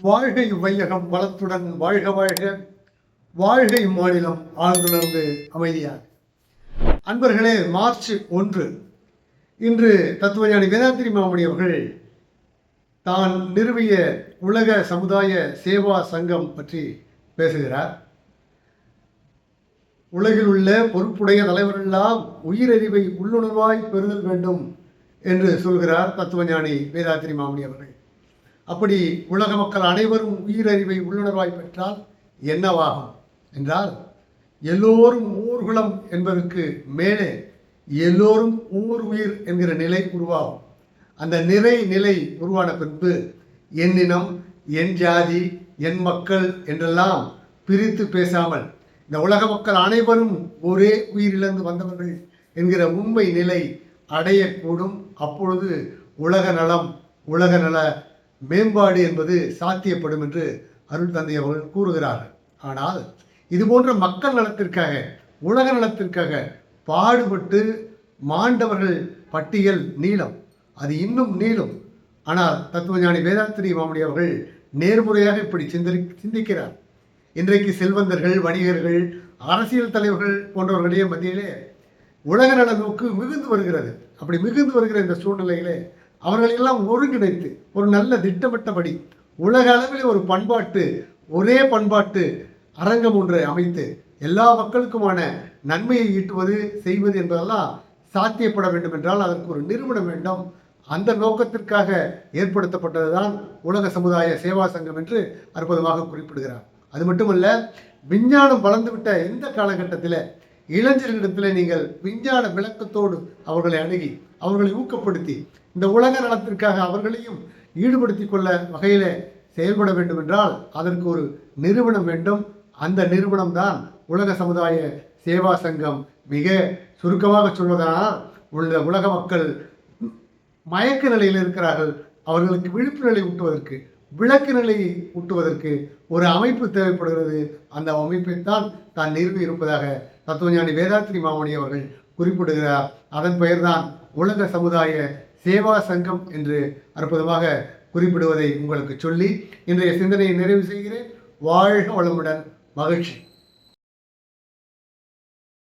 வாழ்கை வையகம் வளத்துடன் வாழ்க வாழ்க. வாழ்கை மாநிலம் ஆழ்ந்துணர்ந்து அமைதியாக. அன்பர்களே மார்ச் ஒன்று. இன்று தத்துவஞானி வேதாத்திரி மாமணி அவர்கள் தான் நிறுவிய உலக சமுதாய சேவா சங்கம் பற்றி பேசுகிறார். உலகில் உள்ள பொறுப்புடைய தலைவரெல்லாம் உயிரறிவை உள்ளுணர்வாய் பெறுதல் வேண்டும் என்று சொல்கிறார் தத்துவஞானி வேதாத்திரி மாமணி அவர்கள். அப்படி உலக மக்கள் அனைவரும் உயிரறிவை உள்ளுணர்வாய் பெற்றால் என்னவாகும் என்றால் எல்லோரும் ஊர்குலம் என்பதற்கு மேலே எல்லோரும் ஊர் உயிர் என்கிற நிலை உருவாகும். அந்த நிறை நிலை உருவான பின்பு என்னினம் என் ஜாதி என் மக்கள் என்றெல்லாம் பிரித்து பேசாமல் இந்த உலக மக்கள் அனைவரும் ஒரே உயிரிழந்து வந்தவர்கள் என்கிற உண்மை நிலை அடையக்கூடும். அப்பொழுது உலக நலம் உலக நல மேம்பாடு என்பது சாத்தியப்படும் என்று அருள் தந்தை அவர்கள் கூறுகிறார்கள். ஆனால் இது போன்ற மக்கள் நலத்திற்காக உலக நலத்திற்காக பாடுபட்டு மாண்டவர்கள் பட்டியல் நீளம் அது இன்னும் நீளும். ஆனால் தத்துவஞானி வேதாத்திரி மாமணி அவர்கள் நேர்முறையாக இப்படி சிந்தரி சிந்திக்கிறார். இன்றைக்கு செல்வந்தர்கள் வணிகர்கள் அரசியல் தலைவர்கள் போன்றவர்களுடைய மத்தியிலே உலக நல நோக்கு மிகுந்து வருகிறது. அப்படி மிகுந்து வருகிற இந்த சூழ்நிலையிலே அவர்களெல்லாம் ஒருங்கிணைத்து ஒரு நல்ல திட்டமிட்டபடி உலக அளவில் ஒரு பண்பாட்டு ஒரே பண்பாட்டு அரங்கம் ஒன்றை அமைத்து எல்லா மக்களுக்குமான நன்மையை ஈட்டுவது செய்வது என்பதெல்லாம் சாத்தியப்பட வேண்டும் என்றால் அதற்கு ஒரு நிறுவனம் வேண்டும். அந்த நோக்கத்திற்காக ஏற்படுத்தப்பட்டதுதான் உலக சமுதாய சேவா சங்கம் என்று அற்புதமாக குறிப்பிடுகிறார். அது மட்டுமல்ல விஞ்ஞானம் வளர்ந்துவிட்ட இந்த காலகட்டத்தில் இளைஞர்களிடத்தில் நீங்கள் விஞ்ஞான விளக்கத்தோடு அவர்களை அணுகி அவர்களை ஊக்கப்படுத்தி இந்த உலக நலத்திற்காக அவர்களையும் ஈடுபடுத்தி கொள்ள வகையில் செயல்பட வேண்டும் என்றால் அதற்கு ஒரு நிறுவனம் வேண்டும். அந்த நிறுவனம் தான் உலக சமுதாய சேவா சங்கம். மிக சுருக்கமாக சொல்வதானால் உள்ள உலக மக்கள் மயக்க நிலையில் இருக்கிறார்கள். அவர்களுக்கு விழிப்பு நிலை ஊட்டுவதற்கு விளக்கு நிலையை ஊட்டுவதற்கு ஒரு அமைப்பு தேவைப்படுகிறது. அந்த அமைப்பை தான் தான் நிறுவி இருப்பதாக தத்துவஞானி வேதாத்திரி மாமணி அவர்கள் குறிப்பிடுகிறார். அதன் பெயர்தான் உலக சமுதாய சேவா சங்கம் என்று அற்புதமாக குறிப்பிடுவதை உங்களுக்கு சொல்லி இன்றைய சிந்தனையை நிறைவு செய்கிறேன். வாழ்க வளமுடன் மகிழ்ச்சி.